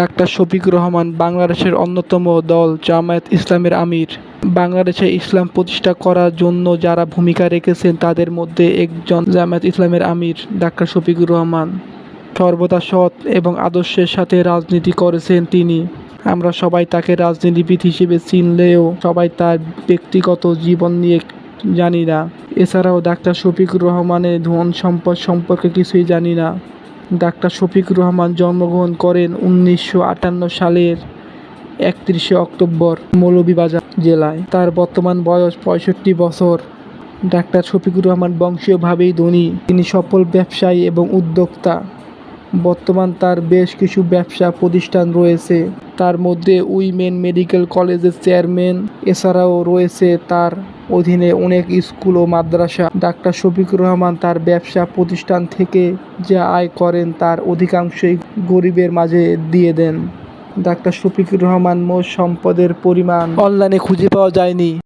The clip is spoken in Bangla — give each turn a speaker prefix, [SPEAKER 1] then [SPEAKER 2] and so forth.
[SPEAKER 1] ডাক্তার শফিক রহমান বাংলাদেশের অন্যতম দল জামায়াত ইসলামের আমির। বাংলাদেশে ইসলাম প্রতিষ্ঠা করার জন্য যারা ভূমিকা রেখেছেন তাদের মধ্যে একজন জামায়াত ইসলামের আমির, ডাক্তার শফিকুর রহমান। সর্বদা সৎ এবং আদর্শের সাথে রাজনীতি করেছেন তিনি। আমরা সবাই তাকে রাজনীতিবিদ হিসেবে চিনলেও সবাই তার ব্যক্তিগত জীবন নিয়ে জানি না। এছাড়াও ডাক্তার শফিকুর রহমানের ধন সম্পদ সম্পর্কে কিছুই জানি না। ডাক্তার শফিকুর রহমান জন্মগ্রহণ করেন উনিশশো আটান্ন সালের একত্রিশে অক্টোবর মৌলভীবাজার জেলায়। তার বর্তমান বয়স পঁয়ষট্টি বছর। ডাক্তার শফিকুর রহমান বংশীয়ভাবেই ধনী। তিনি সফল ব্যবসায়ী এবং উদ্যোক্তা। বর্তমান তার বেশ কিছু ব্যবসা প্রতিষ্ঠান রয়েছে। তার মধ্যে উইমেন মেডিকেল কলেজের চেয়ারম্যান, এছাড়াও রয়েছে তার অধীনে অনেক স্কুল ও মাদ্রাসা। ডাক্তার শফিকুর রহমান তার ব্যবসা প্রতিষ্ঠান থেকে যা আয় করেন তার অধিকাংশই গরিবের মাঝে দিয়ে দেন। ডাক্তার শফিকুর রহমান মোট সম্পদের পরিমাণ অনলাইনে খুঁজে পাওয়া যায়নি।